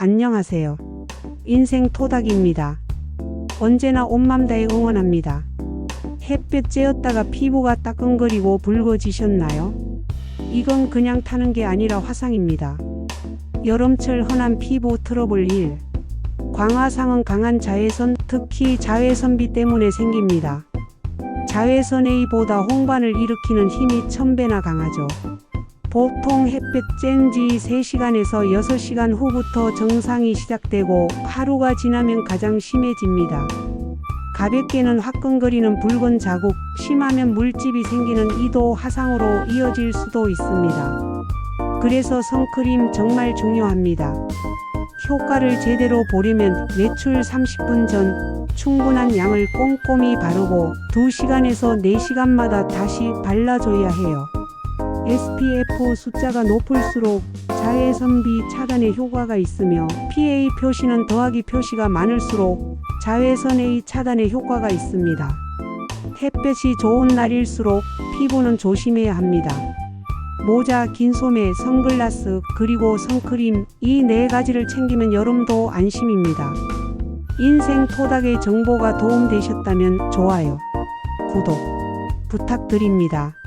안녕하세요. 인생 토닥입니다. 언제나 온맘 다해 응원합니다. 햇볕 쬐었다가 피부가 따끔거리고 붉어지셨나요? 이건 그냥 타는 게 아니라 화상입니다. 여름철 흔한 피부 트러블 1. 광화상은 강한 자외선, 특히 자외선비 때문에 생깁니다. 자외선 A보다 홍반을 일으키는 힘이 천배나 강하죠. 보통 햇볕 쬐지 3시간에서 6시간 후부터 증상이 시작되고 하루가 지나면 가장 심해집니다. 가볍게는 화끈거리는 붉은 자국, 심하면 물집이 생기는 이도 화상으로 이어질 수도 있습니다. 그래서 선크림 정말 중요합니다. 효과를 제대로 보려면 외출 30분 전 충분한 양을 꼼꼼히 바르고 2시간에서 4시간마다 다시 발라줘야 해요. SPF 숫자가 높을수록 자외 선비 차단에 효과가 있으며 PA 표시는 더하기 표시가 많을수록 자외선 A 차단에 효과가 있습니다. 햇볕이 좋은 날일수록 피부는 조심해야 합니다. 모자, 긴 소매, 선글라스, 그리고 선크림 이 네 가지를 챙기면 여름도 안심입니다. 인생 토닥의 정보가 도움되셨다면 좋아요, 구독 부탁드립니다.